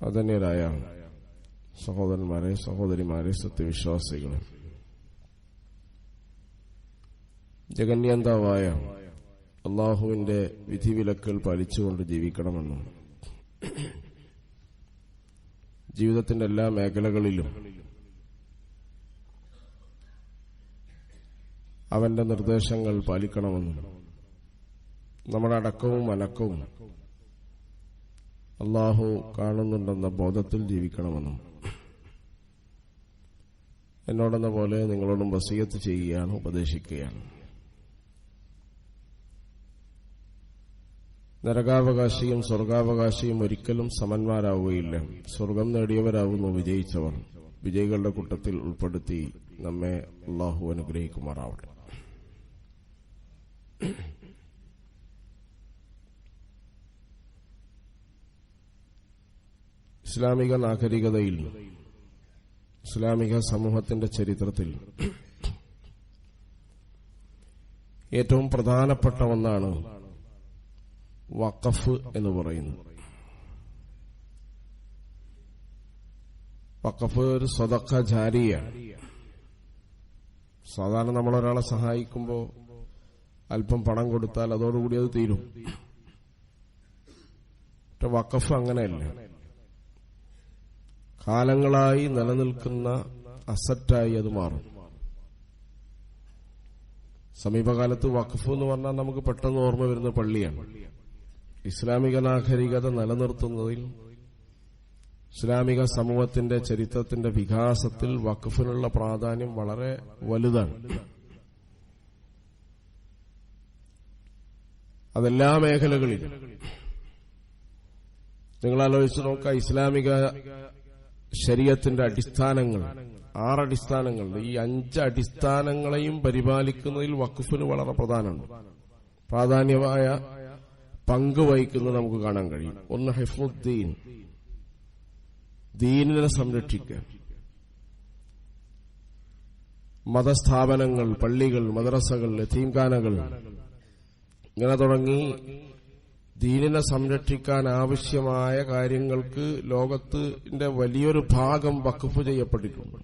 ആദരണീയരായ സഹോദരന്മാരെ സഹോദരിമാരെ സത്യവിശ്വാസികളെ. ജഗന്യന്താവായ അള്ളാഹുവിന്റെ വിധിവിലക്കൽ പാലിച്ചുകൊണ്ട് ജീവിക്കണമെന്നും ജീവിതത്തിന്റെ എല്ലാ മേഖലകളിലും അവന്റെ നിർദ്ദേശങ്ങൾ പാലിക്കണമെന്നും നമ്മുടെ അടക്കവും അനക്കവും അള്ളാഹു കാണുന്നുണ്ടെന്ന ബോധത്തിൽ ജീവിക്കണമെന്നും എന്നോടെന്ന പോലെ നിങ്ങളോടും വസീയത്ത് ചെയ്യുകയാണ് ഉപദേശിക്കുകയാണ്. നരകാവകാശിയും സ്വർഗാവകാശിയും ഒരിക്കലും സമന്മാരാവുകയില്ല. സ്വർഗം നേടിയവരാകുന്നു വിജയിച്ചവർ. വിജയികളുടെ കൂട്ടത്തിൽ ഉൾപ്പെടുത്തി നമ്മെ അള്ളാഹു അനുഗ്രഹിക്കുമാറാവട്ടെ. ഇസ്ലാമിക നാഗരികതയിൽ ഇസ്ലാമിക സമൂഹത്തിന്റെ ചരിത്രത്തിൽ ഏറ്റവും പ്രധാനപ്പെട്ട ഒന്നാണ് വഖഫ് എന്ന് പറയുന്നത്. വഖഫ് ഒരു സ്വതക്ക ജാരിയാണ്. സാധാരണ നമ്മളൊരാളെ സഹായിക്കുമ്പോൾ അല്പം പണം കൊടുത്താൽ അതോടുകൂടി അത് തീരും. വഖഫ് അങ്ങനെയല്ല. കാലങ്ങളായി നിലനിൽക്കുന്ന അസറ്റായി അത് മാറും. സമീപകാലത്ത് വഖഫ് എന്ന് പറഞ്ഞാൽ നമുക്ക് പെട്ടെന്ന് ഓർമ്മ വരുന്ന പള്ളിയാണ്. ഇസ്ലാമിക നാഗരികത നിലനിർത്തുന്നതിൽ ഇസ്ലാമിക സമൂഹത്തിന്റെ ചരിത്രത്തിന്റെ വികാസത്തിൽ വഖഫിനുള്ള പ്രാധാന്യം വളരെ വലുതാണ്. അതെല്ലാ മേഖലകളിലും. നിങ്ങൾ ആലോചിച്ച് നോക്കുക ഇസ്ലാമിക ശരീരത്തിന്റെ അടിസ്ഥാനങ്ങൾ. ആറടിസ്ഥാനങ്ങൾ. ഈ അഞ്ച് അടിസ്ഥാനങ്ങളെയും പരിപാലിക്കുന്നതിൽ വഖഫിന് വളരെ പ്രധാനമാണ് പ്രാധാന്യമായ പങ്ക് വഹിക്കുന്നത് നമുക്ക് കാണാൻ കഴിയും. ഒന്ന് ഹെഫുദ്ദീൻ. ദീനിനെ സംരക്ഷിക്കുക. മതസ്ഥാപനങ്ങൾ പള്ളികൾ മദ്രസകൾ തീംഖാനകൾ ഇങ്ങനെ തുടങ്ങി ദീനിനെ സംരക്ഷിക്കാൻ ആവശ്യമായ കാര്യങ്ങൾക്ക് ലോകത്തിന്റെ വലിയൊരു ഭാഗം വഖഫ് ചെയ്യപ്പെട്ടിട്ടുണ്ട്.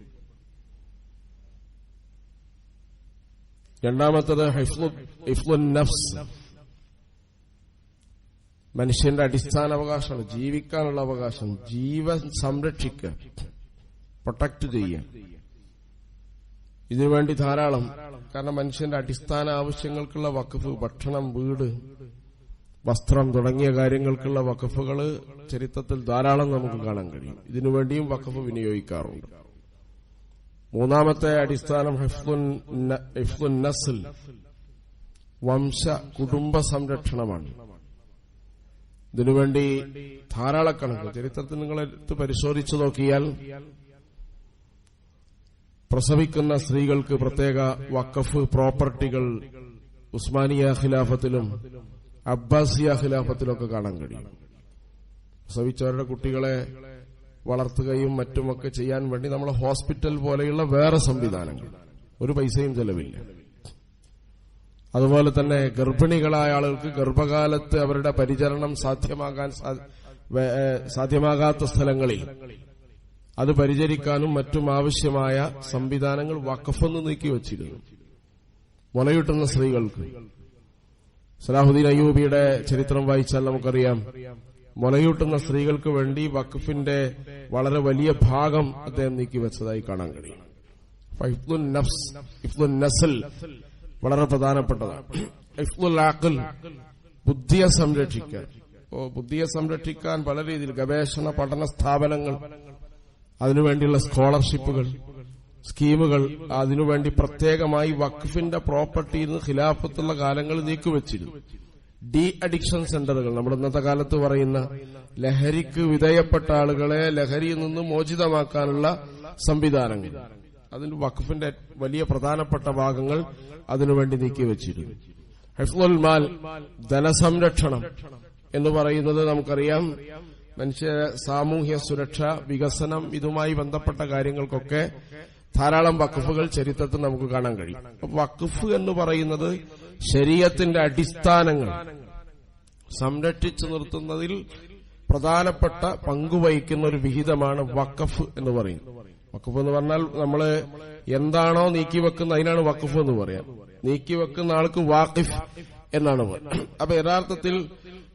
രണ്ടാമത്തത് ഹിഫ്ലുൻ നഫ്സ് മനുഷ്യന്റെ അടിസ്ഥാന അവകാശമാണ് ജീവിക്കാനുള്ള അവകാശം ജീവൻ സംരക്ഷിക്കുക പ്രൊട്ടക്ട് ചെയ്യുക. ഇതിനുവേണ്ടി ധാരാളം കാരണം മനുഷ്യന്റെ അടിസ്ഥാന ആവശ്യങ്ങൾക്കുള്ള വഖഫ് ഭക്ഷണം വീട് വസ്ത്രം തുടങ്ങിയ കാര്യങ്ങൾക്കുള്ള വഖഫുകൾ ചരിത്രത്തിൽ ധാരാളം നമുക്ക് കാണാൻ കഴിയും. ഇതിനുവേണ്ടിയും വഖഫ് വിനിയോഗിക്കാറുണ്ട്. മൂന്നാമത്തെ അടിസ്ഥാനം നസ്ൽ വംശ കുടുംബ സംരക്ഷണമാണ്. ഇതിനുവേണ്ടി ധാരാളക്കണക്ക് ചരിത്രത്തിൽ നിങ്ങൾ എടുത്ത് പരിശോധിച്ചു നോക്കിയാൽ പ്രസവിക്കുന്ന സ്ത്രീകൾക്ക് പ്രത്യേക വഖഫ് പ്രോപ്പർട്ടികൾ ഉസ്മാനിയ ഖിലാഫത്തിലും അബ്ബാസിയ ഖിലാഫത്തിലൊക്കെ കാണാൻ കഴിയും. പ്രസവിച്ചവരുടെ കുട്ടികളെ വളർത്തുകയും മറ്റുമൊക്കെ ചെയ്യാൻ വേണ്ടി നമ്മൾ ഹോസ്പിറ്റൽ പോലെയുള്ള വേറെ സംവിധാനങ്ങൾ. ഒരു പൈസയും ചെലവില്ല. അതുപോലെ തന്നെ ഗർഭിണികളായ ആളുകൾക്ക് ഗർഭകാലത്ത് അവരുടെ പരിചരണം സാധ്യമാകാൻ സാധ്യമാകാത്ത സ്ഥലങ്ങളിൽ അത് പരിചരിക്കാനും മറ്റും ആവശ്യമായ സംവിധാനങ്ങൾ വക്കഫെന്ന് നീക്കി വച്ചിരുന്നു. മുലയൂട്ടുന്ന സ്ത്രീകൾക്ക് സലാഹുദ്ദീൻ അയ്യൂബിയുടെ ചരിത്രം വായിച്ചാൽ നമുക്കറിയാം. മുലയൂട്ടുന്ന സ്ത്രീകൾക്ക് വേണ്ടി വഖഫിന്റെ വളരെ വലിയ ഭാഗം അദ്ദേഹം നീക്കി വെച്ചതായി കാണാൻ കഴിയും. നസൽ വളരെ പ്രധാനപ്പെട്ടതാണ്. ഇഫ്ലുൽ ആഖിൽ ബുദ്ധിയെ സംരക്ഷിക്കാൻ. ഓ ബുദ്ധിയെ സംരക്ഷിക്കാൻ പല രീതിയിൽ ഗവേഷണ പഠന സ്ഥാപനങ്ങൾ അതിനുവേണ്ടിയുള്ള സ്കോളർഷിപ്പുകൾ സ്കീമുകൾ അതിനുവേണ്ടി പ്രത്യേകമായി വഖഫിന്റെ പ്രോപ്പർട്ടിയിൽ നിന്ന് ഖിലാഫത്തുള്ള കാലങ്ങൾ നീക്കുവച്ചിരുന്നു ഡി അഡിക്ഷൻ സെന്ററുകൾ നമ്മുടെ ഇന്നത്തെ കാലത്ത് പറയുന്ന ലഹരിക്ക് വിധേയപ്പെട്ട ആളുകളെ ലഹരിയിൽ നിന്ന് മോചിതമാക്കാനുള്ള സംവിധാനങ്ങൾ. അതിന് വഖഫിന്റെ വലിയ പ്രധാനപ്പെട്ട ഭാഗങ്ങൾ അതിനുവേണ്ടി നീക്കിവച്ചിരുന്നു ഹെഫ്ലുൽ മാൽ ധനസംരക്ഷണം എന്ന് പറയുന്നത് നമുക്കറിയാം. മനുഷ്യ സാമൂഹ്യ സുരക്ഷ വികസനം ഇതുമായി ബന്ധപ്പെട്ട കാര്യങ്ങൾക്കൊക്കെ ധാരാളം വഖഫുകൾ ചരിത്രത്തിൽ നമുക്ക് കാണാൻ കഴിയും. വഖഫ് എന്ന് പറയുന്നത് ശരീരത്തിന്റെ അടിസ്ഥാനങ്ങൾ. സംരക്ഷിച്ചു നിർത്തുന്നതിൽ പ്രധാനപ്പെട്ട പങ്കുവഹിക്കുന്ന ഒരു വിഹിതമാണ് വഖഫ് എന്ന് പറയുന്നത്. വഖഫ് എന്ന് പറഞ്ഞാൽ നമ്മൾ എന്താണോ നീക്കി വെക്കുന്ന അതിനാണ് വഖഫ് എന്ന് പറയാം. നീക്കി വെക്കുന്ന ആൾക്ക് വാഖിഫ് എന്നാണ് അപ്പൊ യഥാർത്ഥത്തിൽ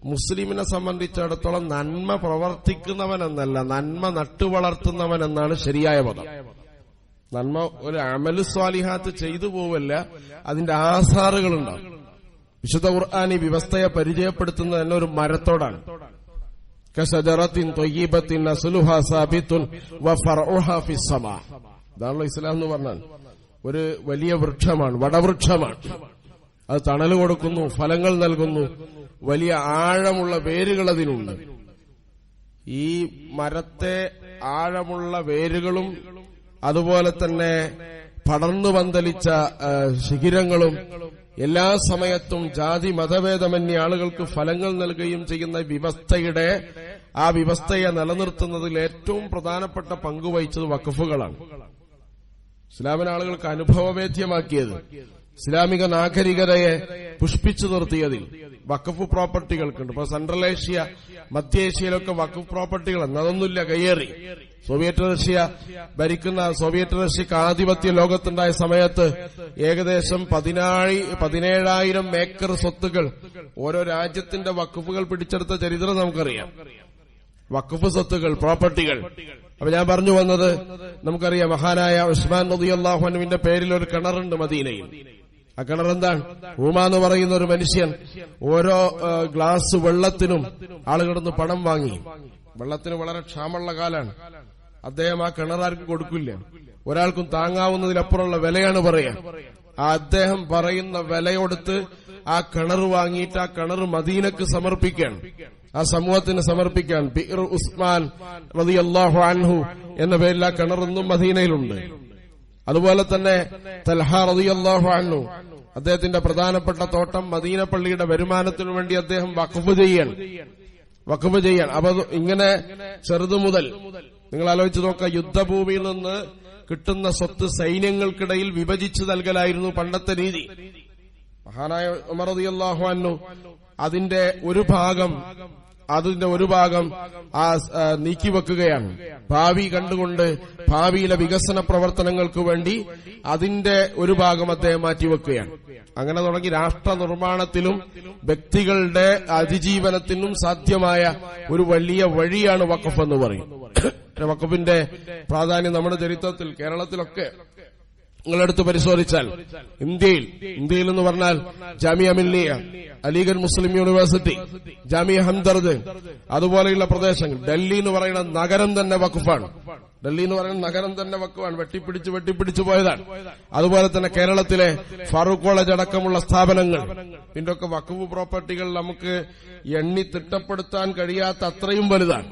മുസ്ലിമിനെ സംബന്ധിച്ചിടത്തോളം നന്മ പ്രവർത്തിക്കുന്നവൻ എന്നല്ല നന്മ നട്ടുവളർത്തുന്നവൻ എന്നാണ് ശരിയായ പദം. നന്മ ഒരു അമലു സ്വാലിഹാത്ത് ചെയ്തു പോവല്ല അതിന്റെ ആസാറുകൾ ഉണ്ടാവും വിശുദ്ധ ഖുർആൻ ഈ വ്യവസ്ഥയെ പരിചയപ്പെടുത്തുന്നത് തന്നെ ഒരു മരത്തോടാണ്. കസജറത്തിൻ തൊയ്യീബത്തിൻ അസുലുഹ സാബിത്തുൻ ഇതാണല്ലോ ഇസ്ലാം എന്ന് പറഞ്ഞാൽ. ഒരു വലിയ വൃക്ഷമാണ് വടവൃക്ഷമാണ്. അത് തണൽ കൊടുക്കുന്നു ഫലങ്ങൾ നൽകുന്നു വലിയ ആഴമുള്ള വേരുകൾ അതിനുണ്ട്. ഈ മരത്തെ ആഴമുള്ള വേരുകളും അതുപോലെ തന്നെ പടർന്നു പന്തലിച്ച ശിഖിരങ്ങളും എല്ലാ സമയത്തും ജാതി മതഭേദമന്യ ആളുകൾക്ക് ഫലങ്ങൾ നൽകുകയും ചെയ്യുന്ന വ്യവസ്ഥയുടെ ആ വ്യവസ്ഥയെ നിലനിർത്തുന്നതിൽ ഏറ്റവും പ്രധാനപ്പെട്ട പങ്കുവഹിച്ചത് വഖഫുകളാണ്. ഇസ്ലാമിന് ആളുകൾക്ക് അനുഭവവേദ്യമാക്കിയത്. ഇസ്ലാമിക നാഗരികതയെ പുഷ്പിച്ചു നിർത്തിയതിൽ വഖഫ് പ്രോപ്പർട്ടികൾക്കുണ്ട്. ഇപ്പൊ സെൻട്രൽ ഏഷ്യ മധ്യേഷ്യയിലൊക്കെ വഖഫ് പ്രോപ്പർട്ടികൾ അതൊന്നുമില്ല കയ്യേറി. സോവിയറ്റ് റഷ്യ ഭരിക്കുന്ന സോവിയറ്റ് റഷ്യക്ക് ആധിപത്യ ലോകത്തുണ്ടായ സമയത്ത് ഏകദേശം പതിനായി പതിനേഴായിരം ഏക്കർ സ്വത്തുകൾ ഓരോ രാജ്യത്തിന്റെ വഖഫുകൾ പിടിച്ചെടുത്ത ചരിത്രം നമുക്കറിയാം. വഖഫ് സ്വത്തുകൾ പ്രോപ്പർട്ടികൾ. അപ്പൊ ഞാൻ പറഞ്ഞു വന്നത് നമുക്കറിയാം മഹാനായ ഉസ്മാൻ നദി നദിയല്ലാഹുനുവിന്റെ പേരിൽ ഒരു കിണറുണ്ട് മദീനയിൽ. ആ കിണർ എന്താണ് ഊമ എന്ന് പറയുന്ന ഒരു മനുഷ്യൻ ഓരോ ഗ്ലാസ് വെള്ളത്തിനും ആളുകളിന്ന് പണം വാങ്ങി. വെള്ളത്തിന് വളരെ ക്ഷാമമുള്ള കാലാണ്. അദ്ദേഹം ആ കിണർ ആർക്കും കൊടുക്കില്ല. ഒരാൾക്കും താങ്ങാവുന്നതിലപ്പുറമുള്ള വിലയാണ് പറയാ. ആ അദ്ദേഹം പറയുന്ന വിലയൊടുത്ത് ആ കിണർ വാങ്ങിയിട്ട് ആ കിണർ മദീനക്ക് സമർപ്പിക്കാൻ ആ സമൂഹത്തിന് സമർപ്പിക്കാൻ ബിർ ഉസ്മാൻ റളിയല്ലാഹു അൻഹു എന്ന പേരിൽ ആ കിണറൊന്നും മദീനയിലുണ്ട്. അതുപോലെ തന്നെ തൽഹ റളിയല്ലാഹു അൻഹു അദ്ദേഹത്തിന്റെ പ്രധാനപ്പെട്ട തോട്ടം മദീന പള്ളിയുടെ വരുമാനത്തിനു വേണ്ടി അദ്ദേഹം വഖഫ് ചെയ്യാൻ വഖഫ് ചെയ്യാൻ അപ്പൊ ഇങ്ങനെ ചെറുതു മുതൽ നിങ്ങൾ ആലോചിച്ച് നോക്കുക യുദ്ധഭൂമിയിൽ നിന്ന് കിട്ടുന്ന സ്വത്ത് സൈന്യങ്ങൾക്കിടയിൽ വിഭജിച്ചു നൽകലായിരുന്നു പണ്ടത്തെ രീതി. മഹാനായ ഉമർ അൻഹു അതിന്റെ ഒരു ഭാഗം അതിന്റെ ഒരു ഭാഗം ആ ആ, നീക്കിവെക്കുകയാണ്. ഭാവി കണ്ടുകൊണ്ട് ഭാവിയിലെ വികസന പ്രവർത്തനങ്ങൾക്ക് വേണ്ടി അതിന്റെ ഒരു ഭാഗം അദ്ദേഹം മാറ്റിവെക്കുകയാണ്. അങ്ങനെ തുടങ്ങി രാഷ്ട്ര നിർമ്മാണത്തിലും വ്യക്തികളുടെ അതിജീവനത്തിനും സാധ്യമായ ഒരു വലിയ വഴിയാണ് വഖഫ് എന്ന് പറയും. വഖഫിന്റെ പ്രാധാന്യം നമ്മുടെ ചരിത്രത്തിൽ കേരളത്തിലൊക്കെ നിങ്ങളെടുത്ത് പരിശോധിച്ചാൽ ഇന്ത്യയിൽ ഇന്ത്യയിൽ എന്ന് പറഞ്ഞാൽ ജാമിയ മില്ലിയ അലിഗഡ് മുസ്ലിം യൂണിവേഴ്സിറ്റി ജാമിയ ഹംദർദ് അതുപോലെയുള്ള പ്രദേശങ്ങൾ. ഡൽഹി എന്ന് പറയുന്ന നഗരം തന്നെ വഖഫാണ്. ഡൽഹി എന്ന് പറയുന്ന നഗരം തന്നെ വക്കുവാണ് വെട്ടിപ്പിടിച്ച് വെട്ടിപ്പിടിച്ചു പോയതാണ്. അതുപോലെ തന്നെ കേരളത്തിലെ ഫാറൂഖ് കോളേജ് അടക്കമുള്ള സ്ഥാപനങ്ങൾ. ഇതിന്റെ ഒക്കെ വക്കുവ് പ്രോപ്പർട്ടികൾ നമുക്ക് എണ്ണി തിട്ടപ്പെടുത്താൻ കഴിയാത്ത അത്രയും വലുതാണ്.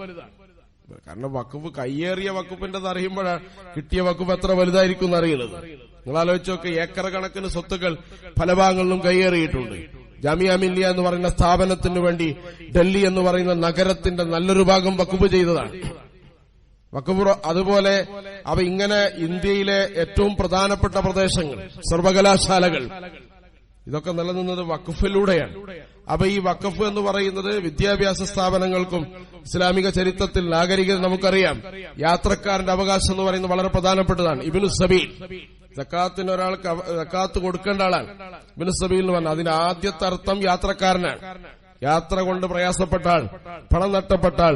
കാരണം വക്കുഫ് കയ്യേറിയ വക്കുപ്പിന്റെ അറിയുമ്പോഴാണ് കിട്ടിയ വക്കുപ്പ് എത്ര വലുതായിരിക്കും എന്നറിയുന്നത്. നിങ്ങൾ ആലോചിച്ചൊക്കെ ഏക്കർ കണക്കിന് സ്വത്തുക്കൾ പല ഭാഗങ്ങളിലും കയ്യേറിയിട്ടുണ്ട്. ജാമിയ മില്ലിയ എന്ന് പറയുന്ന സ്ഥാപനത്തിന് വേണ്ടി ഡൽഹി എന്ന് പറയുന്ന നഗരത്തിന്റെ നല്ലൊരു ഭാഗം വക്കുപ്പ് ചെയ്തതാണ്. വക്കുപ്പ് അതുപോലെ അവ ഇങ്ങനെ ഇന്ത്യയിലെ ഏറ്റവും പ്രധാനപ്പെട്ട പ്രദേശങ്ങൾ സർവകലാശാലകൾ ഇതൊക്കെ നിലനിന്നത് വഖഫിലൂടെയാണ്. അപ്പൊ ഈ വഖഫ് എന്ന് പറയുന്നത് വിദ്യാഭ്യാസ സ്ഥാപനങ്ങൾക്കും ഇസ്ലാമിക ചരിത്രത്തിൽ നാഗരികത നമുക്കറിയാം. യാത്രക്കാരന്റെ അവകാശം എന്ന് പറയുന്നത് വളരെ പ്രധാനപ്പെട്ടതാണ്. ഇബിനു സബീൽ. ജക്കാത്തിന് ഒരാൾക്ക് സക്കാത്ത് കൊടുക്കേണ്ട ആളാണ്. ഇബിനു സബീൽ എന്ന് പറഞ്ഞാൽ അതിന്റെ ആദ്യത്തെ അർത്ഥം യാത്രക്കാരനാണ്. യാത്ര കൊണ്ട് പ്രയാസപ്പെട്ടാൽ പണം നഷ്ടപ്പെട്ടാൽ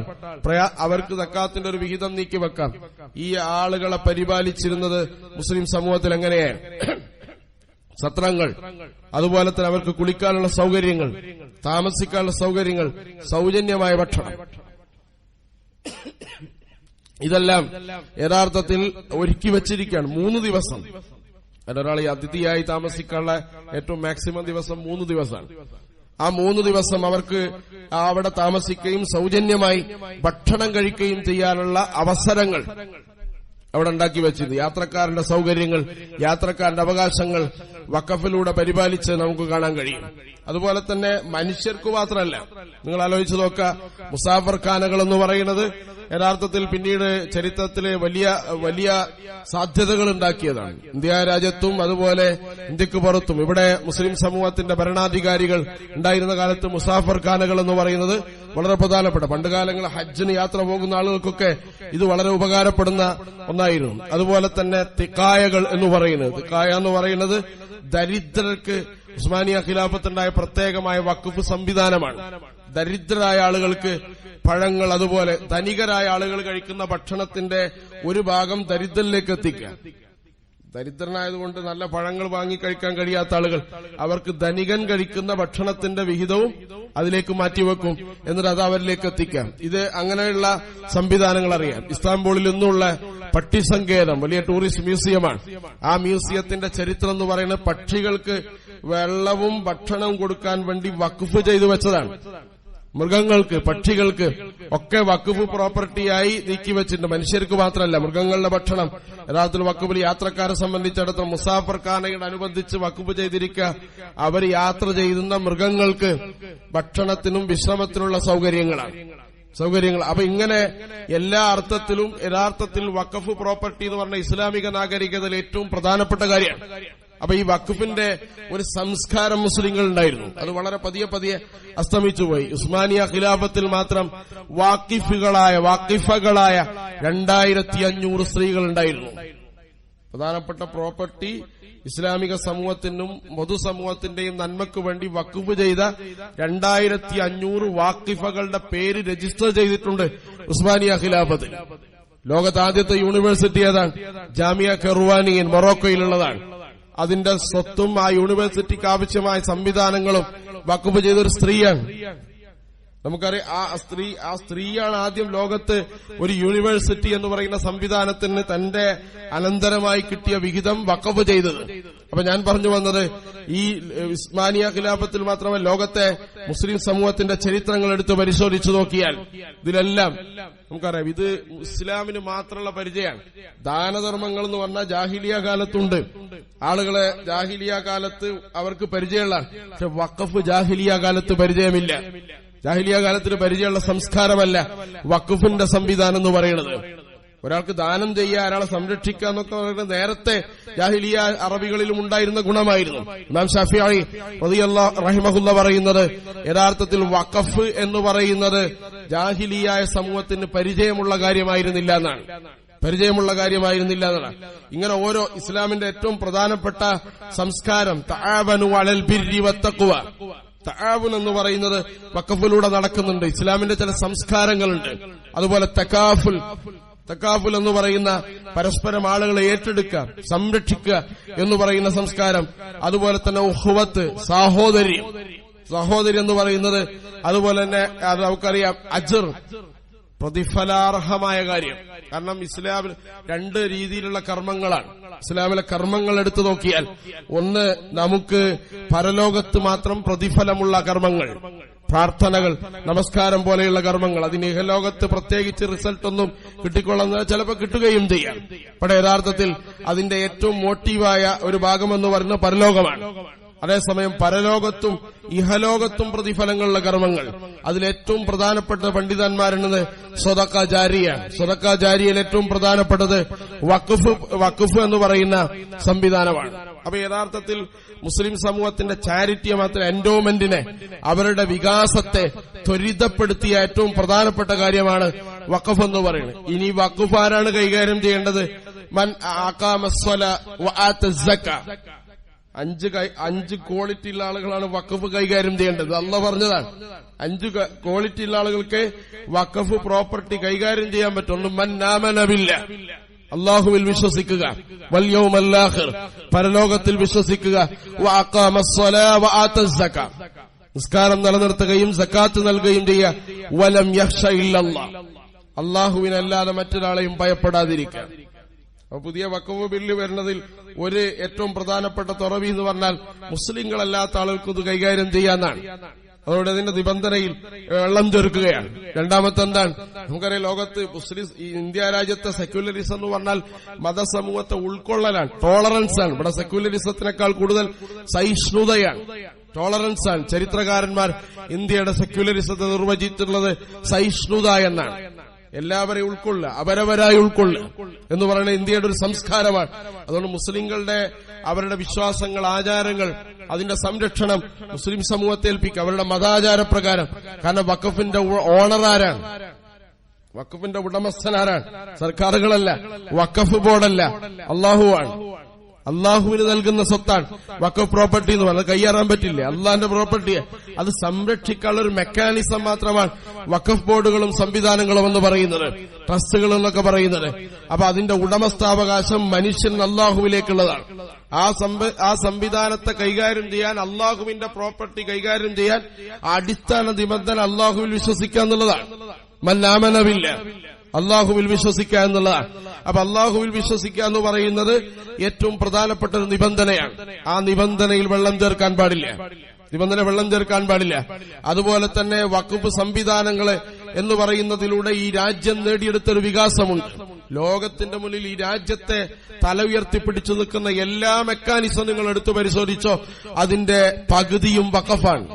അവർക്ക് തക്കാത്തിന്റെ ഒരു വിഹിതം നീക്കി വെക്കാം. ഈ ആളുകളെ പരിപാലിച്ചിരുന്നത് മുസ്ലിം സമൂഹത്തിൽ എങ്ങനെയാണ് സത്രങ്ങൾ. അതുപോലെ തന്നെ അവർക്ക് കുളിക്കാനുള്ള സൗകര്യങ്ങൾ താമസിക്കാനുള്ള സൗകര്യങ്ങൾ സൗജന്യമായ ഭക്ഷണം. ഇതെല്ലാം യഥാർത്ഥത്തിൽ ഒരുക്കി വച്ചിരിക്കുകയാണ്. മൂന്ന് ദിവസം. ഒരാൾ ഈ അതിഥിയായി താമസിക്കാനുള്ള ഏറ്റവും മാക്സിമം ദിവസം മൂന്ന് ദിവസമാണ്. ആ മൂന്ന് ദിവസം അവർക്ക് അവിടെ താമസിക്കുകയും സൗജന്യമായി ഭക്ഷണം കഴിക്കുകയും ചെയ്യാനുള്ള അവസരങ്ങൾ അവിടെ ഉണ്ടാക്കി വെച്ചിരുന്നു യാത്രക്കാരന്റെ സൗകര്യങ്ങൾ യാത്രക്കാരന്റെ അവകാശങ്ങൾ വക്കഫിലൂടെ പരിപാലിച്ച് നമുക്ക് കാണാൻ കഴിയും. അതുപോലെ തന്നെ മനുഷ്യർക്ക് മാത്രമല്ല നിങ്ങൾ ആലോചിച്ച് നോക്കുക മുസാഫർ ഖാനകൾ എന്ന് പറയുന്നത് യഥാർത്ഥത്തിൽ പിന്നീട് ചരിത്രത്തിലെ വലിയ വലിയ സാധ്യതകൾ ഉണ്ടാക്കിയതാണ്. ഇന്ത്യ രാജ്യത്തും അതുപോലെ ഇന്ത്യയ്ക്ക് പുറത്തും. ഇവിടെ മുസ്ലിം സമൂഹത്തിന്റെ ഭരണാധികാരികൾ ഉണ്ടായിരുന്ന കാലത്ത് മുസാഫർ ഖാനകൾ എന്ന് പറയുന്നത് വളരെ പ്രധാനപ്പെട്ട പണ്ടുകാലങ്ങൾ ഹജ്ജിന് യാത്ര പോകുന്ന ആളുകൾക്കൊക്കെ ഇത് വളരെ ഉപകാരപ്പെടുന്ന ഒന്നായിരുന്നു. അതുപോലെ തന്നെ തിക്കായകൾ എന്ന് പറയുന്നത്. തിക്കായ എന്ന് പറയുന്നത് ദരിദ്രർക്ക് ഉസ്മാനിയ ഖിലാഫത്തുണ്ടായ പ്രത്യേകമായ വക്കുഫ് സംവിധാനമാണ്. ദരിദ്രരായ ആളുകൾക്ക് പഴങ്ങൾ അതുപോലെ ധനികരായ ആളുകൾ കഴിക്കുന്ന ഭക്ഷണത്തിന്റെ ഒരു ഭാഗം ദരിദ്രരിലേക്ക് എത്തിക്കുക. ദരിദ്രനായതുകൊണ്ട് നല്ല പഴങ്ങൾ വാങ്ങി കഴിക്കാൻ കഴിയാത്ത ആളുകൾ അവർക്ക് ധനികൻ കഴിക്കുന്ന ഭക്ഷണത്തിന്റെ വിഹിതവും അതിലേക്ക് മാറ്റിവെക്കും. എന്നിട്ട് അത് അവരിലേക്ക് എത്തിക്കാം. ഇത് അങ്ങനെയുള്ള സംവിധാനങ്ങൾ അറിയാം. ഇസ്താംബൂളിൽ നിന്നുള്ള പട്ടി സങ്കേതം വലിയ ടൂറിസ്റ്റ് മ്യൂസിയമാണ്. ആ മ്യൂസിയത്തിന്റെ ചരിത്രം എന്ന് പറയുന്നത് പക്ഷികൾക്ക് വെള്ളവും ഭക്ഷണവും കൊടുക്കാൻ വേണ്ടി വക്കുഫ് ചെയ്തു വെച്ചതാണ്. മൃഗങ്ങൾക്ക് പക്ഷികൾക്ക് ഒക്കെ വക്കുഫ് പ്രോപ്പർട്ടിയായി നീക്കി വെച്ചിട്ടുണ്ട്. മനുഷ്യർക്ക് മാത്രമല്ല മൃഗങ്ങളുടെ ഭക്ഷണം. യഥാർത്ഥത്തിൽ വക്കുഫിൽ യാത്രക്കാരെ സംബന്ധിച്ചിടത്തോളം മുസാഫർ ഖാനയുടെ അനുബന്ധിച്ച് വക്കുഫ് ചെയ്തിരിക്കുക. അവർ യാത്ര ചെയ്യുന്ന മൃഗങ്ങൾക്ക് ഭക്ഷണത്തിനും വിശ്രമത്തിനുള്ള സൗകര്യങ്ങളാണ്. സൗകര്യങ്ങൾ. അപ്പൊ ഇങ്ങനെ എല്ലാ അർത്ഥത്തിലും യഥാർത്ഥത്തിൽ വക്കഫ് പ്രോപ്പർട്ടി എന്ന് പറഞ്ഞ ഇസ്ലാമിക നാഗരികതയിൽ ഏറ്റവും പ്രധാനപ്പെട്ട കാര്യമാണ്. അപ്പൊ ഈ വഖഫിന്റെ ഒരു സംസ്കാരം മുസ്ലിങ്ങൾ ഉണ്ടായിരുന്നു. അത് വളരെ പതിയെ പതിയെ അസ്തമിച്ചു പോയി. ഉസ്മാനിയ ഖിലാഫത്തിൽ മാത്രം വാക്കിഫുകളായ വാക്കിഫകളായ രണ്ടായിരത്തി അഞ്ഞൂറ് സ്ത്രീകൾ ഉണ്ടായിരുന്നു. പ്രധാനപ്പെട്ട പ്രോപ്പർട്ടി ഇസ്ലാമിക സമൂഹത്തിനും പൊതുസമൂഹത്തിന്റെയും നന്മയ്ക്ക് വേണ്ടി വക്കുഫ് ചെയ്ത രണ്ടായിരത്തി അഞ്ഞൂറ് വാക്കിഫകളുടെ പേര് രജിസ്റ്റർ ചെയ്തിട്ടുണ്ട് ഉസ്മാനിയ ഖിലാഫത്തിൽ ലോകത്ത് ആദ്യത്തെ യൂണിവേഴ്സിറ്റി ഏതാണ്? ജാമിയ കെറുവാനിയൻ മൊറോക്കോയിലുള്ളതാണ്. അതിന്റെ സ്വത്തും ആ യൂണിവേഴ്സിറ്റിക്ക് ആവശ്യമായ സംവിധാനങ്ങളും വക്കുപ്പ് ചെയ്തൊരു സ്ത്രീയാണ്. നമുക്കറിയാം ആ സ്ത്രീ ആ സ്ത്രീയാണ് ആദ്യം ലോകത്ത് ഒരു യൂണിവേഴ്സിറ്റി എന്ന് പറയുന്ന സംവിധാനത്തിന് തന്റെ അനന്തരമായി കിട്ടിയ വിഹിതം വക്കഫ് ചെയ്തത്. അപ്പൊ ഞാൻ പറഞ്ഞു വന്നത് ഈ ഇസ്മാനിയ ഖിലാഫത്തിൽ മാത്രമല്ല ലോകത്തെ മുസ്ലിം സമൂഹത്തിന്റെ ചരിത്രങ്ങൾ എടുത്ത് പരിശോധിച്ചു നോക്കിയാൽ ഇതിലെല്ലാം നമുക്കറിയാം ഇത് ഇസ്ലാമിന് മാത്രമുള്ള പരിചയമാണ്. ദാനധർമ്മങ്ങൾ എന്ന് പറഞ്ഞാൽ ജാഹിലിയ കാലത്തുണ്ട്. ആളുകളെ ജാഹിലിയ കാലത്ത് അവർക്ക് പരിചയമുള്ള പക്ഷെ വഖഫ് ജാഹിലിയ കാലത്ത് പരിചയമില്ല. ജാഹിലിയ കാലത്തിന് പരിചയമുള്ള സംസ്കാരമല്ല വഖഫിന്റെ സംവിധാനം എന്ന് പറയുന്നത്. ഒരാൾക്ക് ദാനം ചെയ്യുക ഒരാളെ സംരക്ഷിക്കുക എന്നൊക്കെ പറയുന്നത് നേരത്തെ ജാഹിലിയ അറബികളിലും ഉണ്ടായിരുന്ന ഗുണമായിരുന്നു. ഇമാം ഷാഫിയായി റഹിമഹുല്ല പറയുന്നത് യഥാർത്ഥത്തിൽ വഖഫ് എന്ന് പറയുന്നത് ജാഹിലിയായ സമൂഹത്തിന് പരിചയമുള്ള കാര്യമായിരുന്നില്ല എന്നാണ്. പരിചയമുള്ള കാര്യമായിരുന്നില്ല എന്നാണ്. ഇങ്ങനെ ഓരോ ഇസ്ലാമിന്റെ ഏറ്റവും പ്രധാനപ്പെട്ട സംസ്കാരം താവനു അലൽ ബിർരി വത്തഖ്വ തആവുൻ എന്ന് പറയുന്നത് വക്കഫിലൂടെ നടക്കുന്നുണ്ട്. ഇസ്ലാമിന്റെ ചില സംസ്കാരങ്ങളുണ്ട്. അതുപോലെ തക്കാഫുൽ തക്കാഫുൽ എന്ന് പറയുന്ന പരസ്പരം ആളുകളെ ഏറ്റെടുക്കുക സംരക്ഷിക്കുക എന്ന് പറയുന്ന സംസ്കാരം. അതുപോലെ തന്നെ ഉഹുവത്ത് സാഹോദരി. സഹോദരി എന്ന് പറയുന്നത് അതുപോലെ തന്നെ അത് നമുക്കറിയാം അജർ. പ്രതിഫലാർഹമായ കാര്യം. കാരണം ഇസ്ലാമിൽ രണ്ട് രീതിയിലുള്ള കർമ്മങ്ങളാണ്. ഇസ്ലാമിലെ കർമ്മങ്ങൾ എടുത്തു നോക്കിയാൽ ഒന്ന് നമുക്ക് പരലോകത്ത് മാത്രം പ്രതിഫലമുള്ള കർമ്മങ്ങൾ. പ്രാർത്ഥനകൾ നമസ്കാരം പോലെയുള്ള കർമ്മങ്ങൾ. അതിന് ഇഹലോകത്ത് പ്രത്യേകിച്ച് റിസൾട്ട് ഒന്നും കിട്ടിക്കൊള്ളുന്നത് ചിലപ്പോൾ കിട്ടുകയും ചെയ്യാം. പക്ഷേ യഥാർത്ഥത്തിൽ അതിന്റെ ഏറ്റവും മോട്ടീവായ ഒരു ഭാഗമെന്ന് പറയുന്നത് പരലോകമാണ്. അതേസമയം പരലോകത്തും ഇഹലോകത്തും പ്രതിഫലങ്ങളുള്ള കർമ്മങ്ങൾ. അതിലേറ്റവും പ്രധാനപ്പെട്ട പണ്ഡിതന്മാരെന്നത് സ്വതക്ക ജാരിയാണ് ഏറ്റവും പ്രധാനപ്പെട്ടത് വഖഫ് വഖഫ് എന്ന് പറയുന്ന സംവിധാനമാണ്. അപ്പൊ യഥാർത്ഥത്തിൽ മുസ്ലിം സമൂഹത്തിന്റെ ചാരിറ്റിയെ മാത്രം എൻഡോമെന്റിനെ അവരുടെ വികാസത്തെ ത്വരിതപ്പെടുത്തിയ ഏറ്റവും പ്രധാനപ്പെട്ട കാര്യമാണ് വഖഫ് എന്ന് പറയുന്നത്. ഇനി വഖഫ് ആരാണ് കൈകാര്യം ചെയ്യേണ്ടത്? മൻ അഞ്ച് അഞ്ച് ക്വാളിറ്റി ഉള്ള ആളുകളാണ് വഖഫ് കൈകാര്യം ചെയ്യേണ്ടത്. അല്ല പറഞ്ഞതാണ് അഞ്ച് ക്വാളിറ്റി ഉള്ള ആളുകൾക്ക് വഖഫ് പ്രോപ്പർട്ടി കൈകാര്യം ചെയ്യാൻ പറ്റുള്ളൂ. മന്നാമനവില്ല അള്ളാഹുവിൽ വിശ്വസിക്കുക. വല്യവുമല്ലാഹിർ പരലോകത്തിൽ വിശ്വസിക്കുക. നിസ്കാരം നിലനിർത്തുകയും സക്കാത്ത് നൽകുകയും ചെയ്യുക വലം യക്ഷ ഇല്ലല്ല. അള്ളാഹുവിനല്ലാതെ മറ്റൊരാളെയും ഭയപ്പെടാതിരിക്കുക പുതിയ വക്കവ് ബില്ല് വരുന്നതിൽ ഒരു ഏറ്റവും പ്രധാനപ്പെട്ട തുറവി എന്ന് പറഞ്ഞാൽ മുസ്ലിങ്ങളല്ലാത്ത ആളുകൾക്ക് ഇത് കൈകാര്യം ചെയ്യാന്നാണ് അതോടെ അതിന്റെ നിബന്ധനയിൽ വെള്ളം ചൊരുക്കുകയാണ് രണ്ടാമത്തെ എന്താണ് നമുക്കറിയാം ലോകത്ത് മുസ്ലിം ഇന്ത്യ രാജ്യത്തെ സെക്യുലറിസം എന്ന് പറഞ്ഞാൽ മതസമൂഹത്തെ ഉൾക്കൊള്ളലാണ്. ടോളറൻസ് ആണ്. ഇവിടെ സെക്യുലറിസത്തിനേക്കാൾ കൂടുതൽ സഹിഷ്ണുതയാണ്. ടോളറൻസ് ആണ്. ചരിത്രകാരന്മാർ ഇന്ത്യയുടെ സെക്യുലറിസത്തെ നിർവചിച്ചിട്ടുള്ളത് സഹിഷ്ണുത എന്നാണ്. എല്ലാവരെയും ഉൾക്കൊള്ളുക അവരവരായി ഉൾക്കൊള്ളുക എന്ന് പറയുന്ന ഇന്ത്യയുടെ ഒരു സംസ്കാരമാണ്. അതുകൊണ്ട് മുസ്ലിങ്ങളുടെ അവരുടെ വിശ്വാസങ്ങൾ ആചാരങ്ങൾ അതിന്റെ സംരക്ഷണം മുസ്ലിം സമൂഹത്തെ ഏൽപ്പിക്കുക. അവരുടെ മതാചാര പ്രകാരം കാരണം വഖഫിന്റെ ഓണർ ആരാണ്? വഖഫിന്റെ ഉടമസ്ഥനാരാണ് സർക്കാരുകളല്ല. വഖഫ് ബോർഡല്ല. അള്ളാഹുവാണ് അള്ളാഹുവിന് നൽകുന്ന സ്വത്താണ്. വഖഫ് പ്രോപ്പർട്ടി എന്ന് പറഞ്ഞാൽ കൈയാറാൻ പറ്റില്ല. അള്ളാഹിന്റെ പ്രോപ്പർട്ടിയെ അത് സംരക്ഷിക്കാനുള്ള ഒരു മെക്കാനിസം മാത്രമാണ് വക്കഫ് ബോർഡുകളും സംവിധാനങ്ങളും എന്ന് പറയുന്നത്. ട്രസ്റ്റുകൾ എന്നൊക്കെ പറയുന്നത്. അപ്പൊ അതിന്റെ ഉടമസ്ഥാവകാശം മനുഷ്യൻ അള്ളാഹുവിലേക്കുള്ളതാണ്. ആ ആ സംവിധാനത്തെ കൈകാര്യം ചെയ്യാൻ അള്ളാഹുവിന്റെ പ്രോപ്പർട്ടി കൈകാര്യം ചെയ്യാൻ അടിസ്ഥാന നിബന്ധന അള്ളാഹുവിൽ വിശ്വസിക്കുക എന്നുള്ളതാണ്. മന്നാമനവില്ല അള്ളാഹുവിൽ വിശ്വസിക്കുക എന്നുള്ളതാണ്. അപ്പൊ അള്ളാഹുവിൽ വിശ്വസിക്കുക എന്ന് പറയുന്നത് ഏറ്റവും പ്രധാനപ്പെട്ട ഒരു നിബന്ധനയാണ്. ആ നിബന്ധനയിൽ വെള്ളം ചേർക്കാൻ പാടില്ല. നിബന്ധന വെള്ളം ചേർക്കാൻ പാടില്ല. അതുപോലെ തന്നെ വകുപ്പ് സംവിധാനങ്ങളെ എന്ന് പറയുന്നതിലൂടെ ഈ രാജ്യം നേടിയെടുത്തൊരു വികാസമുണ്ട്. ലോകത്തിന്റെ മുന്നിൽ ഈ രാജ്യത്തെ തല ഉയർത്തിപ്പിടിച്ചു നിൽക്കുന്ന എല്ലാ മെക്കാനിസം നിങ്ങൾ എടുത്തു പരിശോധിച്ചോ അതിന്റെ പകുതിയും വഖഫാണ്.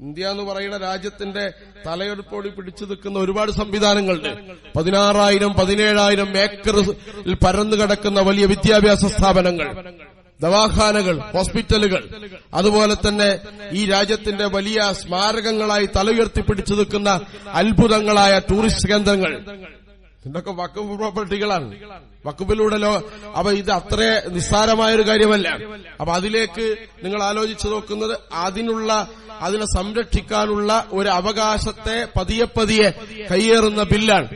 ഇന്ത്യ എന്ന് പറയുന്ന രാജ്യത്തിന്റെ തലയെടുപ്പോടി പിടിച്ചു നിൽക്കുന്ന ഒരുപാട് സംവിധാനങ്ങളുണ്ട്. പതിനാറായിരം പതിനേഴായിരം ഏക്കറിൽ പരന്നു കിടക്കുന്ന വലിയ വിദ്യാഭ്യാസ സ്ഥാപനങ്ങൾ. ദവാഖാനകൾ ഹോസ്പിറ്റലുകൾ. അതുപോലെ തന്നെ ഈ രാജ്യത്തിന്റെ വലിയ സ്മാരകങ്ങളായി തലയുയർത്തി പിടിച്ചു നിൽക്കുന്ന അത്ഭുതങ്ങളായ ടൂറിസ്റ്റ് കേന്ദ്രങ്ങൾ. ഇതൊക്കെ വക്കുപ്പ് പ്രോപ്പർട്ടികളാണ്. വക്കുഫിലൂടെ അപ്പൊ ഇത് അത്ര നിസ്സാരമായ ഒരു കാര്യമല്ല. അപ്പൊ അതിലേക്ക് നിങ്ങൾ ആലോചിച്ചു നോക്കുന്നത് അതിനുള്ള അതിനെ സംരക്ഷിക്കാനുള്ള ഒരു അവകാശത്തെ പതിയെ പതിയെ കയ്യേറുന്ന ബില്ലാണ്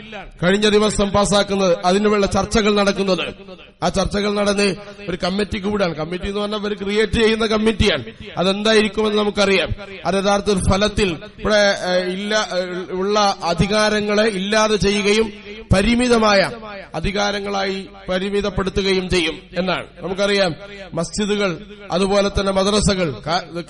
കഴിഞ്ഞ ദിവസം പാസ്സാക്കുന്നത്. അതിനുള്ള ചർച്ചകൾ നടക്കുന്നത്. ആ ചർച്ചകൾ നടന്ന് ഒരു കമ്മിറ്റി കൂടാണ്. കമ്മിറ്റി എന്ന് പറഞ്ഞാൽ അവർ ക്രിയേറ്റ് ചെയ്യുന്ന കമ്മിറ്റിയാണ്. അതെന്തായിരിക്കുമെന്ന് നമുക്കറിയാം. അത് യഥാർത്ഥ ഫലത്തിൽ ഇവിടെ ഇല്ല ഉള്ള അധികാരങ്ങളെ ഇല്ലാതെ ചെയ്യുകയും പരിമിതമായ അധികാരങ്ങളായി പരിമിതപ്പെടുത്തുകയും ചെയ്യും എന്നാണ്. നമുക്കറിയാം മസ്ജിദുകൾ അതുപോലെ തന്നെ മദ്രസകൾ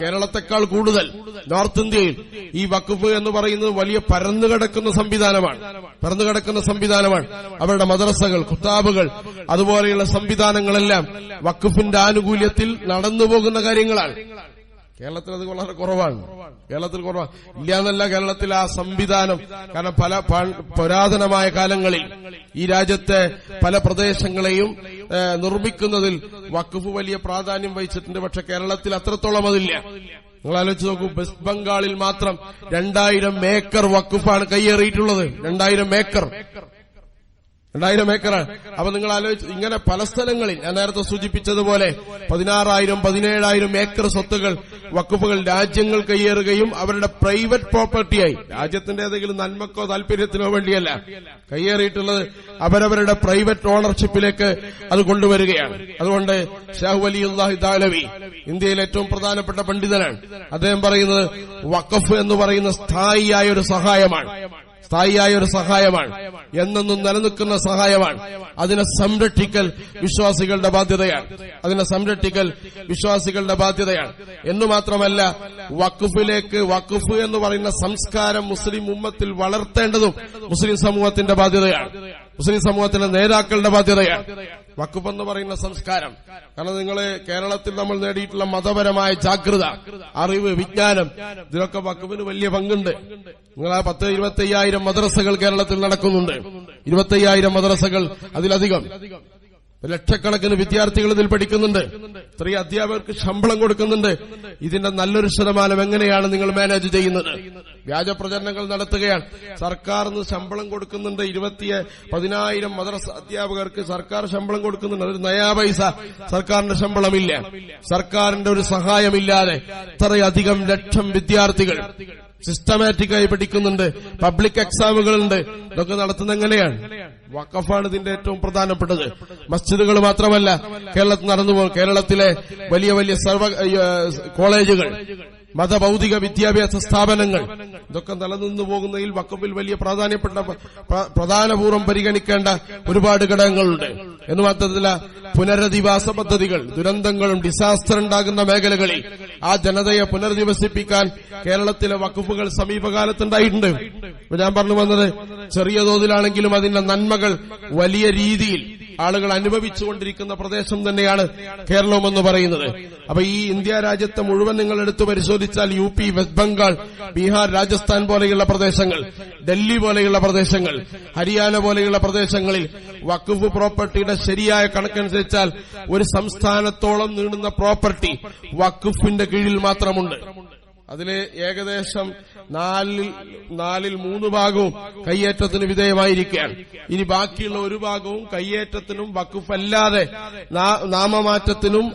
കേരളത്തെക്കാൾ കൂടുതൽ നോർത്ത് ഇന്ത്യയിൽ ഈ വഖഫ് എന്ന് പറയുന്നത് വലിയ പരന്നു കിടക്കുന്ന സംവിധാനമാണ്. പരന്നു കിടക്കുന്ന സംവിധാനമാണ്. അവരുടെ മദ്രസകൾ കുത്താബുകൾ അതുപോലെയുള്ള സംവിധാനങ്ങളെല്ലാം വഖഫിന്റെ ആനുകൂല്യത്തിൽ നടന്നുപോകുന്ന കാര്യങ്ങളാണ്. കേരളത്തിൽ അത് വളരെ കുറവാണ്. കേരളത്തിൽ കുറവാണ് ഇല്ല എന്നല്ല കേരളത്തിൽ ആ സംവിധാനം. കാരണം പല പുരാതനമായ കാലങ്ങളിൽ ഈ രാജ്യത്തെ പല പ്രദേശങ്ങളെയും നിർമ്മിക്കുന്നതിൽ വഖഫ് വലിയ പ്രാധാന്യം വഹിച്ചിട്ടുണ്ട്. പക്ഷെ കേരളത്തിൽ അത്രത്തോളം അതില്ല. നിങ്ങൾ ആലോചിച്ച് നോക്കൂ വെസ്റ്റ് ബംഗാളിൽ മാത്രം രണ്ടായിരം ഏക്കർ വക്കുഫാണ് കയ്യേറിയിട്ടുള്ളത്. രണ്ടായിരം ഏക്കർ. രണ്ടായിരം ഏക്കറാണ് അപ്പൊ നിങ്ങൾ ആലോചിച്ച് ഇങ്ങനെ പല സ്ഥലങ്ങളിൽ ഞാൻ നേരത്തെ സൂചിപ്പിച്ചതുപോലെ പതിനാറായിരം പതിനേഴായിരം ഏക്കർ സ്വത്തുകൾ വക്കുപ്പുകൾ രാജ്യങ്ങൾ കയ്യേറുകയും അവരുടെ പ്രൈവറ്റ് പ്രോപ്പർട്ടിയായി രാജ്യത്തിന്റെ ഏതെങ്കിലും നന്മക്കോ താല്പര്യത്തിനോ വേണ്ടിയല്ല. കയ്യേറിയിട്ടുള്ളത് അവരവരുടെ പ്രൈവറ്റ് ഓണർഷിപ്പിലേക്ക് അത് കൊണ്ടുവരികയാണ്. അതുകൊണ്ട് ഷാഹു അലി അള്ളാഹി ദാലവി ഇന്ത്യയിലെ ഏറ്റവും പ്രധാനപ്പെട്ട പണ്ഡിതനാണ്. അദ്ദേഹം പറയുന്നത് വഖഫ് എന്ന് പറയുന്ന സ്ഥായിയായ ഒരു സഹായമാണ്. സ്ഥായിയായ ഒരു സഹായമാണ്. എന്നെന്നും നിലനിൽക്കുന്ന സഹായമാണ്. അതിനെ സംരക്ഷിക്കൽ വിശ്വാസികളുടെ ബാധ്യതയാണ്. അതിനെ സംരക്ഷിക്കൽ വിശ്വാസികളുടെ ബാധ്യതയാണ്. എന്നു മാത്രമല്ല വക്കുഫിലേക്ക് വക്കുഫ് എന്ന് പറയുന്ന സംസ്കാരം മുസ്ലിം ഉമ്മത്തിൽ വളർത്തേണ്ടതും മുസ്ലിം സമൂഹത്തിന്റെ ബാധ്യതയാണ്. മുസ്ലിം സമൂഹത്തിലെ നേതാക്കളുടെ ബാധ്യതയാണ്. വഖഫ് എന്ന് പറയുന്ന സംസ്കാരം. കാരണം നിങ്ങൾ കേരളത്തിൽ നമ്മൾ നേടിയിട്ടുള്ള മതപരമായ ജാഗ്രത അറിവ് വിജ്ഞാനം ഇതിലൊക്കെ വഖഫിന് വലിയ പങ്കുണ്ട്. നിങ്ങൾ ആ പത്ത് ഇരുപത്തി അയ്യായിരം മദ്രസകൾ കേരളത്തിൽ നടക്കുന്നുണ്ട്. ഇരുപത്തി അയ്യായിരം മദ്രസകൾ അതിലധികം. ലക്ഷക്കണക്കിന് വിദ്യാർത്ഥികൾ ഇതിൽ പഠിക്കുന്നുണ്ട്. സ്ത്രീ അധ്യാപകർക്ക് ശമ്പളം കൊടുക്കുന്നുണ്ട്. ഇതിന്റെ നല്ലൊരു ശതമാനം എങ്ങനെയാണ് നിങ്ങൾ മാനേജ് ചെയ്യുന്നത്? വ്യാജ പ്രചരണങ്ങൾ നടത്തുകയാണ്. സർക്കാരിന് ശമ്പളം കൊടുക്കുന്നുണ്ട്. ഇരുപത്തിയെ പതിനായിരം മദ്രസ അധ്യാപകർക്ക് സർക്കാർ ശമ്പളം കൊടുക്കുന്നുണ്ട്. ഒരു നയാ പൈസ. സർക്കാരിന്റെ ശമ്പളമില്ല. സർക്കാരിന്റെ ഒരു സഹായമില്ലാതെ ഇത്രയധികം ലക്ഷം വിദ്യാർത്ഥികൾ സിസ്റ്റമാറ്റിക്കായി പഠിക്കുന്നുണ്ട്. പബ്ലിക് എക്സാമുകളുണ്ട് ഇതൊക്കെ നടത്തുന്ന എങ്ങനെയാണ്? വഖഫാണ് ഇതിന്റെ ഏറ്റവും പ്രധാനപ്പെട്ടത്. മസ്ജിദുകൾ മാത്രമല്ല കേരളത്തിൽ നടന്നു കേരളത്തിലെ വലിയ വലിയ സർവ കോളേജുകൾ മതഭൗതിക വിദ്യാഭ്യാസ സ്ഥാപനങ്ങൾ ഇതൊക്കെ നിലനിന്നു പോകുന്നതിൽ വക്കഫിൽ വലിയ പ്രാധാന്യപ്പെട്ട പ്ര- പ്രധാനപൂർവം പരിഗണിക്കേണ്ട ഒരുപാട് ഘടകങ്ങളുണ്ട്. എന്ന് മാത്രമല്ല പുനരധിവാസ പദ്ധതികൾ ദുരന്തങ്ങളും ഡിസാസ്റ്റർ ഉണ്ടാകുന്ന മേഖലകളിൽ ആ ജനതയെ പുനരധിവസിപ്പിക്കാൻ കേരളത്തിലെ വകുപ്പുകൾ സമീപകാലത്തുണ്ടായിട്ടുണ്ട്. ഞാൻ പറഞ്ഞു വന്നത് ചെറിയ തോതിലാണെങ്കിലും അതിന്റെ നന്മകൾ വലിയ രീതിയിൽ ആളുകൾ അനുഭവിച്ചുകൊണ്ടിരിക്കുന്ന പ്രദേശം തന്നെയാണ് കേരളം എന്ന് പറയുന്നത്. അപ്പൊ ഈ ഇന്ത്യ രാജ്യത്തെ മുഴുവൻ നിങ്ങൾ എടുത്തു പരിശോധിച്ചാൽ U P west Bengal Bihar Rajasthan പോലെയുള്ള പ്രദേശങ്ങൾ ഡൽഹി പോലെയുള്ള പ്രദേശങ്ങൾ ഹരിയാന പോലെയുള്ള പ്രദേശങ്ങളിൽ വഖഫ് പ്രോപ്പർട്ടിയുടെ ശരിയായ കണക്കനുസരിച്ചാൽ ഒരു സംസ്ഥാനത്തോളം നീളുന്ന പ്രോപ്പർട്ടി വഖഫിന്റെ കീഴിൽ മാത്രമുണ്ട്. അതിൽ ഏകദേശം നാലിൽ നാലിൽ മൂന്ന് ഭാഗവും കയ്യേറ്റത്തിന് വിധേയമായിരിക്കുകയാണ്. ഇനി ബാക്കിയുള്ള ഒരു ഭാഗവും കയ്യേറ്റത്തിനും വക്കുഫല്ലാതെ നാമമാറ്റത്തിനും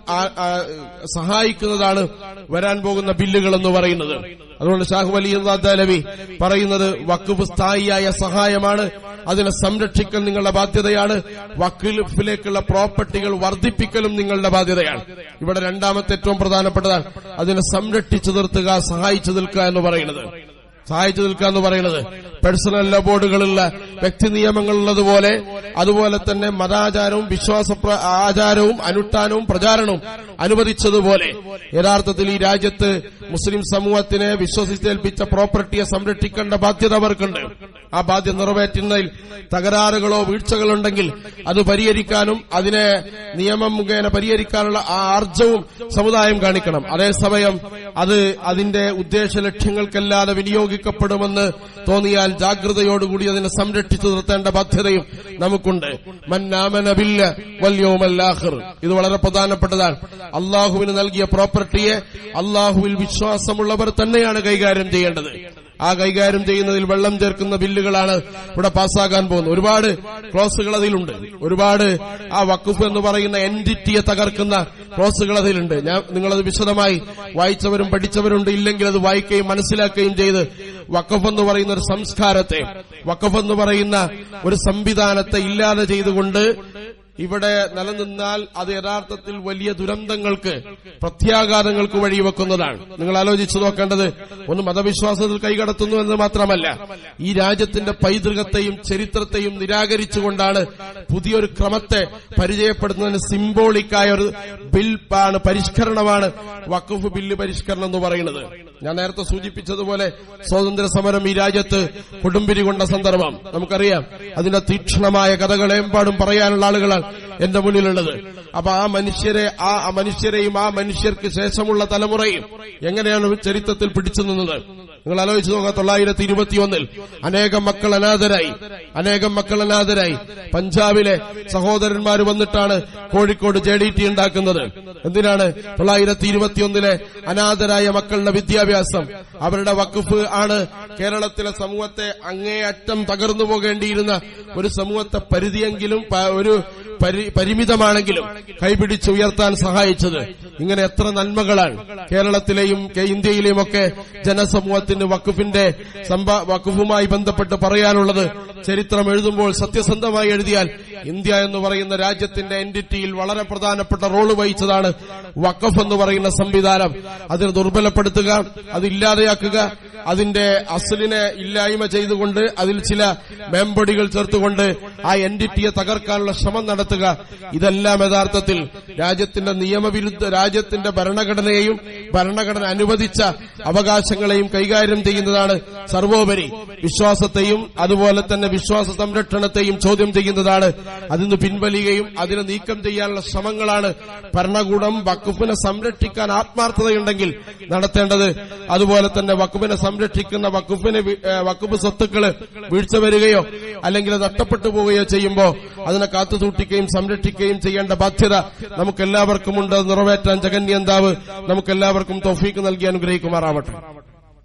സഹായിക്കുന്നതാണ് വരാൻ പോകുന്ന ബില്ലുകൾ എന്ന് പറയുന്നത്. അതുകൊണ്ട് ഷാഹു അലി അലവി പറയുന്നത് വക്കുഫ് സ്ഥായിയായ സഹായമാണ്. അതിനെ സംരക്ഷിക്കൽ നിങ്ങളുടെ ബാധ്യതയാണ്. വക്കിഫിലേക്കുള്ള പ്രോപ്പർട്ടികൾ വർദ്ധിപ്പിക്കലും നിങ്ങളുടെ ബാധ്യതയാണ്. ഇവിടെ രണ്ടാമത്തെ ഏറ്റവും പ്രധാനപ്പെട്ടതാണ്. അതിനെ സംരക്ഷിച്ചു നിർത്തുക സഹായിച്ചു നിൽക്കുക എന്ന് പറയുന്നത്. സഹായിച്ചു നിൽക്കുക എന്ന് പറയുന്നത് പേഴ്സണൽ ലോ ബോർഡുകളുള്ള വ്യക്തി നിയമങ്ങളുള്ളതുപോലെ അതുപോലെ തന്നെ മതാചാരവും വിശ്വാസ ആചാരവും അനുഷ്ഠാനവും പ്രചാരണവും അനുവദിച്ചതുപോലെ. യഥാർത്ഥത്തിൽ ഈ രാജ്യത്ത് മുസ്ലിം സമൂഹത്തിനെ വിശ്വസിച്ചേൽപ്പിച്ച പ്രോപ്പർട്ടിയെ സംരക്ഷിക്കേണ്ട ബാധ്യത അവർക്കുണ്ട്. ആ ബാധ്യത നിറവേറ്റുന്നതിൽ തകരാറുകളോ വീഴ്ചകളോ ഉണ്ടെങ്കിൽ അത് പരിഹരിക്കാനും അതിനെ നിയമം മുഖേന പരിഹരിക്കാനുള്ള ആ ആർജവും സമുദായം കാണിക്കണം. അതേസമയം അത് അതിന്റെ ഉദ്ദേശ ലക്ഷ്യങ്ങൾക്കല്ലാതെ വിനിയോഗിക്കപ്പെടുമെന്ന് തോന്നിയാൽ ജാഗ്രതയോടുകൂടി അതിനെ സംരക്ഷിച്ചു നിർത്തേണ്ട ബാധ്യതയും നമുക്കുണ്ട്. ഇത് വളരെ പ്രധാനപ്പെട്ടതാണ്. അള്ളാഹുവിന് നൽകിയ പ്രോപ്പർട്ടിയെ അള്ളാഹുവിൽ വിശ്വാസമുള്ളവർ തന്നെയാണ് കൈകാര്യം ചെയ്യേണ്ടത്. ആ കൈകാര്യം ചെയ്യുന്നതിൽ വെള്ളം ചേർക്കുന്ന ബില്ലുകളാണ് ഇവിടെ പാസ്സാകാൻ പോകുന്നത്. ഒരുപാട് ക്ലോസുകൾ അതിലുണ്ട്. ഒരുപാട് ആ വക്കുഫ് എന്ന് പറയുന്ന എന്റിറ്റിയെ തകർക്കുന്ന ക്ലോസുകൾ അതിലുണ്ട്. ഞാൻ നിങ്ങളത് വിശദമായി വായിച്ചവരും പഠിച്ചവരുണ്ട്. ഇല്ലെങ്കിൽ അത് വായിക്കുകയും മനസ്സിലാക്കുകയും ചെയ്ത് വക്കഫ് എന്ന് പറയുന്ന ഒരു സംസ്കാരത്തെ വക്കഫ് എന്ന് പറയുന്ന ഒരു സംവിധാനത്തെ ഇല്ലാതെ ചെയ്തുകൊണ്ട് ഇവിടെ നിലനിന്നാൽ അത് യഥാർത്ഥത്തിൽ വലിയ ദുരന്തങ്ങൾക്ക് പ്രത്യാഘാതങ്ങൾക്ക് വഴിവെക്കുന്നതാണ്. നിങ്ങൾ ആലോചിച്ചു നോക്കേണ്ടത് ഒന്ന് മതവിശ്വാസത്തിൽ കൈകടത്തുന്നു എന്ന് മാത്രമല്ല ഈ രാജ്യത്തിന്റെ പൈതൃകത്തെയും ചരിത്രത്തെയും നിരാകരിച്ചുകൊണ്ടാണ് പുതിയൊരു ക്രമത്തെ പരിചയപ്പെടുന്നതിന് സിംബോളിക്കായ ഒരു ബിൽ ആണ് പരിഷ്കരണമാണ് വഖഫ് ബില്ല് പരിഷ്കരണം എന്ന് പറയുന്നത്. ഞാൻ നേരത്തെ സൂചിപ്പിച്ചതുപോലെ സ്വാതന്ത്ര്യ സമരം ഈ രാജ്യത്ത് കൊടുമ്പിരി കൊണ്ട സന്ദർഭം. നമുക്കറിയാം. അതിന്റെ തീക്ഷ്ണമായ കഥകളെമ്പാടും പറയാനുള്ള ആളുകളാണ്. എന്റെ മുന്നിലുള്ളത്. അപ്പൊ ആ മനുഷ്യരെ ആ മനുഷ്യരെയും ആ മനുഷ്യർക്ക് ശേഷമുള്ള തലമുറയും എങ്ങനെയാണ് ചരിത്രത്തിൽ പിടിച്ചു നിന്നത്? നിങ്ങൾ ആലോചിച്ച് നോക്കുക തൊള്ളായിരത്തി ഇരുപത്തിയൊന്നിൽ അനേകം മക്കൾ അനാഥരായി അനേകം മക്കൾ അനാഥരായി. പഞ്ചാബിലെ സഹോദരന്മാർ വന്നിട്ടാണ് കോഴിക്കോട് ജെ ഡി ടി ഉണ്ടാക്കുന്നത്. എന്തിനാണ്? തൊള്ളായിരത്തി ഇരുപത്തിയൊന്നിലെ അനാഥരായ മക്കളുടെ വിദ്യാഭ്യാസം അവരുടെ വഖഫ് ആണ് കേരളത്തിലെ സമൂഹത്തെ അങ്ങേയറ്റം തകർന്നു പോകേണ്ടിയിരുന്ന ഒരു സമൂഹത്തെ പരിധിയെങ്കിലും ഒരു പരിമിതമാണെങ്കിലും കൈപിടിച്ച് ഉയർത്താൻ സഹായിച്ചത് ഇങ്ങനെ എത്ര നന്മകളാണ്. കേരളത്തിലെയും ഇന്ത്യയിലെയും ഒക്കെ ജനസമൂഹത്തിന് വഖഫിന്റെ വക്കുഫുമായി ബന്ധപ്പെട്ട് പറയാനുള്ളത് ചരിത്രം എഴുതുമ്പോൾ സത്യസന്ധമായി എഴുതിയാൽ ഇന്ത്യ എന്ന് പറയുന്ന രാജ്യത്തിന്റെ എൻഡിറ്റിയിൽ വളരെ പ്രധാനപ്പെട്ട റോൾ വഹിച്ചതാണ് വഖഫ് എന്ന് പറയുന്ന സംവിധാനം. അതിനെ ദുർബലപ്പെടുത്തുക അത് ഇല്ലാതെയാക്കുക അതിന്റെ അസലിനെ ഇല്ലായ്മ ചെയ്തുകൊണ്ട് അതിൽ ചില മെമ്പടികൾ ചേർത്തുകൊണ്ട് ആ എന്റിറ്റിയെ തകർക്കാനുള്ള ശ്രമം നടത്തുക. ഇതെല്ലാം യഥാർത്ഥത്തിൽ രാജ്യത്തിന്റെ നിയമവിരുദ്ധ രാജ്യത്തിന്റെ ഭരണഘടനയെയും ഭരണഘടന അനുവദിച്ച അവകാശങ്ങളെയും കൈകാര്യം ചെയ്യുന്നതാണ് സർവോപരി. വിശ്വാസത്തെയും അതുപോലെ തന്നെ വിശ്വാസ സംരക്ഷണത്തെയും ചോദ്യം ചെയ്യുന്നതാണ്. അതിന് പിൻവലിയുകയും അതിനെ നീക്കം ചെയ്യാനുള്ള ശ്രമങ്ങളാണ് ഭരണകൂടം വക്കുഫിനെ സംരക്ഷിക്കാൻ ആത്മാർത്ഥതയുണ്ടെങ്കിൽ നടത്തേണ്ടത്. അതുപോലെ തന്നെ വക്കുഫിനെ സംരക്ഷിക്കുന്ന വക്കുഫിന് വക്കുപ്പ് സ്വത്തുക്കൾ വീഴ്ച വരികയോ അല്ലെങ്കിൽ നഷ്ടപ്പെട്ടു പോവുകയോ ചെയ്യുമ്പോൾ അതിനെ കാത്തുസൂക്ഷിക്കുകയും സംരക്ഷിക്കുകയും ചെയ്യേണ്ട ബാധ്യത നമുക്കെല്ലാവർക്കും ഉണ്ട് നിറവേറ്റാൻ ജഗന്യന്താവ് നമുക്കെല്ലാവർക്കും തോഫീക്ക് നൽകി അനുഗ്രഹിക്കുമാറാവട്ടെ